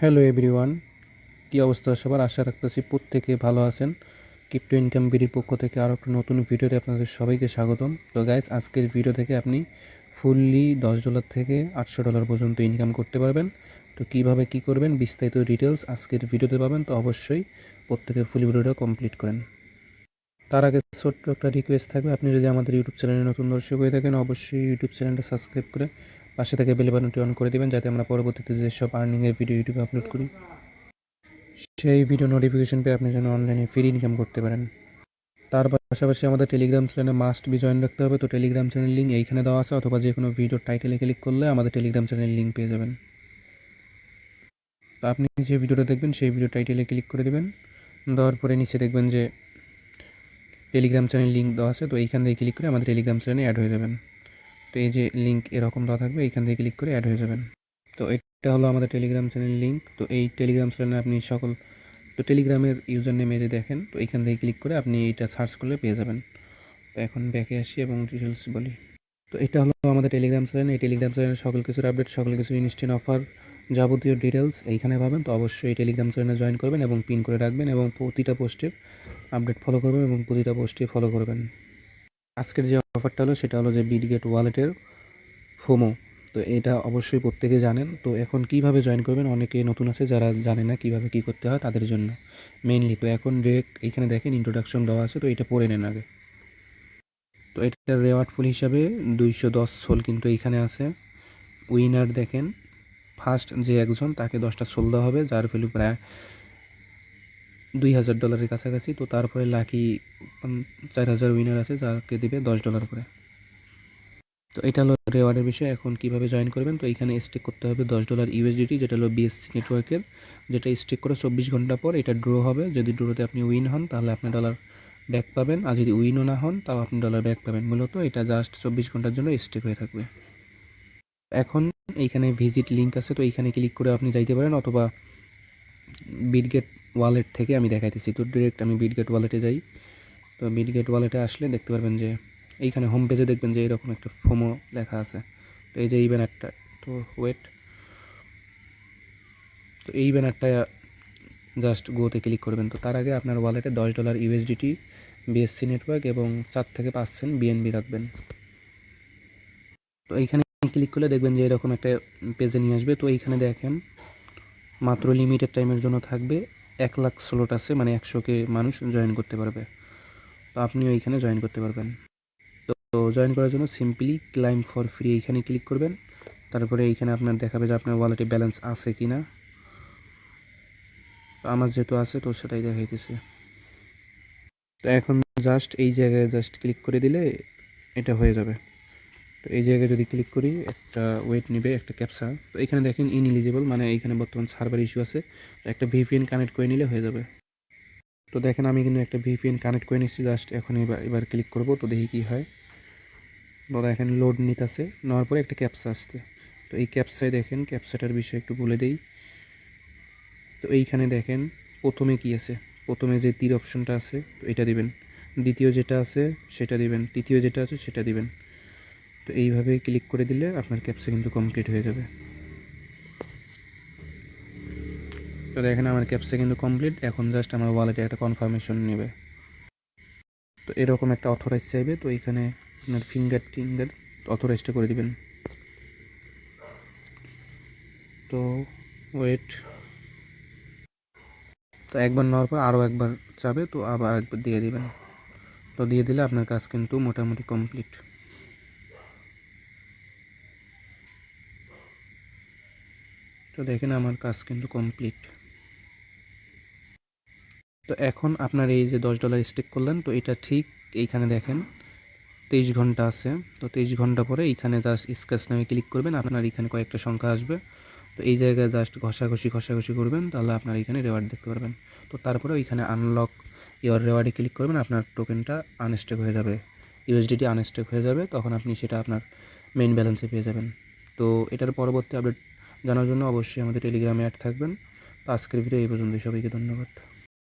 Hello everyone, কী অবস্থা সবার? আশা রাখতেছি প্রত্যেকে ভালো আছেন। ক্রিপ্টো ইনকাম বিডির পক্ষ থেকে আরও একটা নতুন ভিডিওতে আপনাদের সবাইকে স্বাগতম। তো গাইস আজকের ভিডিও থেকে আপনি ফুললি দশ ডলার থেকে আটশো ডলার পর্যন্ত ইনকাম করতে পারবেন। তো কীভাবে কি করবেন, বিস্তারিত ডিটেলস আজকের ভিডিওতে পাবেন। তো অবশ্যই প্রত্যেকে ফুল ভিডিওটা কমপ্লিট করেন। তার আগে ছোট্ট একটা রিকোয়েস্ট থাকবে, আপনি যদি আমাদের ইউটিউব চ্যানেলে নতুন দর্শক হয়ে থাকেন, অবশ্যই ইউটিউব চ্যানেলটা সাবস্ক্রাইব করে পাশে থেকে বেল বাটনটি অন করে দিবেন, যাতে আমরা পরবর্তীতে যেসব আর্নিংয়ের ভিডিও ইউটিউবে আপলোড করি, সেই ভিডিও নোটিফিকেশন পেয়ে আপনি যেন অনলাইনে ফ্রি ইনকাম করতে পারেন। তার পাশাপাশি আমাদের টেলিগ্রাম চ্যানেলে মাস্ট বি জয়েন রাখতে হবে, তো টেলিগ্রাম চ্যানেল লিঙ্ক এইখানে দেওয়া আছে, অথবা যে কোনো ভিডিও টাইটেলে ক্লিক করলে আমাদের টেলিগ্রাম চ্যানেল লিঙ্ক পেয়ে যাবেন। তো আপনি যে ভিডিওটা দেখবেন, সেই ভিডিও টাইটেলে ক্লিক করে দেবেন। দেওয়ার পরে নিচে দেখবেন যে টেলিগ্রাম চ্যানেল লিঙ্ক দেওয়া আছে, তো এইখান থেকে ক্লিক করে আমাদের টেলিগ্রাম চ্যানেলে অ্যাড হয়ে যাবেন। তো এই যে লিঙ্ক এরকম দেওয়া থাকবে এইখান থেকে ক্লিক করে অ্যাড হয়ে যাবেন। তো এটা হলো আমাদের টেলিগ্রাম চ্যানেল লিঙ্ক তো এই টেলিগ্রাম চ্যানেলে আপনি সকল, তো টেলিগ্রামের ইউজার নেমে যে দেখেন, তো এইখান থেকে ক্লিক করে আপনি এইটা সার্চ করলে পেয়ে যাবেন। তো এখন ব্যাকে আসি এবং ডিটেলস বলি। তো এটা হলো আমাদের টেলিগ্রাম চ্যানেল এই টেলিগ্রাম চ্যানেলে সকল কিছুর আপডেট সকল কিছু ইনস্ট্যান্ট অফার যাবতীয় ডিটেলস এইখানে পাবেন। তো অবশ্যই টেলিগ্রাম চ্যানেলে জয়েন করবেন এবং পিন করে রাখবেন এবং প্রতিটা পোস্টের আপডেট ফলো করবেন এবং প্রতিটা পোস্টে ফলো করবেন। আজকের যে অফারটা হলো, সেটা হলো যে বিডগেট ওয়ালেটের ফোমো তো এটা অবশ্যই প্রত্যেকে জানেন। তো এখন কীভাবে জয়েন করবেন? অনেকে নতুন আছে, যারা জানে না কীভাবে কি করতে হয় তাদের জন্য। মেইনলি তো এখন ডিরেক্ট এখানে দেখেন ইন্ট্রোডাকশন দেওয়া আছে, তো এটা পড়ে নেন আগে। তো এটা রেওয়ার্ড ফুল হিসাবে দুইশো দশ সোল কিন্তু এইখানে আছে। উইনার দেখেন ফার্স্ট যে একজন, তাকে দশটা সোল দেওয়া হবে, যার ভ্যালু প্রায় দুই হাজার ডলারের কাছাকাছি। তো তারপরে লাকি চার হাজার উইনার আছে, যাকে দেবে দশ ডলার করে। তো এটা হলো রেওয়ার্ডের বিষয়। এখন কীভাবে জয়েন করবেন? তো এখানে স্টেক করতে হবে দশ ডলার ইউএসডিটি যেটা হলো বিএসসি নেটওয়ার্কের যেটা স্টেক করে চব্বিশ ঘণ্টা পর এটা ড্র হবে। যদি ড্রোতে আপনি উইন হন, তাহলে আপনি ডলার ব্যাক পাবেন। আর যদি উইনও না হন, তাও আপনি ডলার ব্যাক পাবেন। মূলত এটা জাস্ট চব্বিশ ঘণ্টার জন্য স্টেক হয়ে থাকবে। এখন এইখানে ভিজিট লিঙ্ক আছে। তো এইখানে ক্লিক করে আপনি যাইতে পারেন, অথবা বিটগেট ওয়ালেট থেকে আমি দেখাইতেছি। তো ডিরেক্ট আমি বিটগেট ওয়ালেটে যাই। তো বিটগেট ওয়ালেটে আসলে দেখতে পারবেন যে, এইখানে হোম পেজে দেখবেন যে এরকম একটা ফোমো লেখা আছে। তো এই যে এই ব্যানারটা তো ওয়েট তো এই ব্যানারটা জাস্ট গোতে ক্লিক করবেন। তো তার আগে আপনার ওয়ালেটে দশ ডলার ইউএসডিটি বিএসসি নেটওয়ার্ক এবং চার থেকে পাঁচ সেন্ট বিএনবি রাখবেন। তো এইখানে ক্লিক করলে দেখবেন যে এরকম একটা পেজে নিয়ে আসবে। তো এইখানে দেখেন, মাত্র লিমিটেড টাইমের জন্য থাকবে। এক লাখ স্লট আছে মানে একশোকে মানুষ জয়েন করতে পারবে। তো আপনিও এইখানে জয়েন করতে পারবেন। তো জয়েন করার জন্য সিম্পলি ক্লাইম ফর ফ্রি এইখানে ক্লিক করবেন। তারপরে এইখানে আপনার দেখাবে যে আপনার ওয়ালেটে ব্যালেন্স আছে কি না আমার যেহেতু আছে, তো সেটাই দেখাইতেছে। তো এখন জাস্ট এই জায়গায় জাস্ট ক্লিক করে দিলে এটা হয়ে যাবে। তো এই জায়গায় যদি ক্লিক করি, একটা ওয়েট নেবে, একটা ক্যাপসা তো এখানে দেখেন ইনএলিজিবল মানে এইখানে বর্তমান সার্ভার ইস্যু আছে একটা ভিপিএন কানেক্ট করে নিলে হয়ে যাবে। তো দেখেন আমি কিন্তু একটা ভিপিএন কানেক্ট করে নিচ্ছি জাস্ট এখন এবার এবার ক্লিক করব, তো দেখি কী হয়। তো দেখেন লোড নিতে নিতেছে, নেওয়ার পরে একটা ক্যাপসা আসছে। তো এই ক্যাপসায় দেখেন ক্যাপসাটার বিষয়ে একটু বলে দেই। তো এইখানে দেখেন, প্রথমে কি আছে? প্রথমে যে তীর অপশনটা আছে, তো এটা দিবেন। দ্বিতীয় যেটা আছে, সেটা দিবেন। তৃতীয় যেটা আছে, সেটা দিবেন। তো এইভাবে ক্লিক করে দিলে আপনার ক্যাপসা কিন্তু কমপ্লিট হয়ে যাবে। তো দেখেন আমার ক্যাপসা কিন্তু কমপ্লিট এখন জাস্ট আমার ওয়ালেটে একটা কনফার্মেশন নেবে। তো এরকম একটা অথরাইজ চাইবে, তো এখানে আপনার ফিঙ্গার টিঙ্গার অথরাইজটা করে দিবেন। তো ওয়েট তো একবার নেওয়ার পর আরও একবার চাবে, তো আবার একবার দিয়ে দিবেন। তো দিয়ে দিলে আপনার কাজ কিন্তু মোটামুটি কমপ্লিট তো দেখেন আমার কাজ কিন্তু কমপ্লিট। তো এখন আপনার এই যে দশ ডলার স্টেক করলেন, তো এটা ঠিক এইখানে দেখেন, তেইশ ঘণ্টা আছে। তো তেইশ ঘণ্টা পরে এইখানে জাস্ট স্ক্যাচ নামে ক্লিক করবেন, আপনার এখানে কয়েকটা সংখ্যা আসবে। তো এই জায়গায় জাস্ট ঘষাঘষি ঘষাঘষি করবেন, তাহলে আপনার এখানে রেওয়ার্ড দেখতে পারবেন। তো তারপরে ওইখানে আনলক ইওর রেওয়ার্ডে ক্লিক করবেন, আপনার টোকেনটা আনস্টেক হয়ে যাবে। ইউএসডিটি আনস্টেক হয়ে যাবে, তখন আপনি সেটা আপনার মেইন ব্যালেন্সে পেয়ে যাবেন। তো এটার পরবর্তী আপডেট জানার জন্য অবশ্যই আমাদের টেলিগ্রামে অ্যাড থাকবেন। তো আজকের ভিডিও এই পর্যন্ত সবাইকে ধন্যবাদ।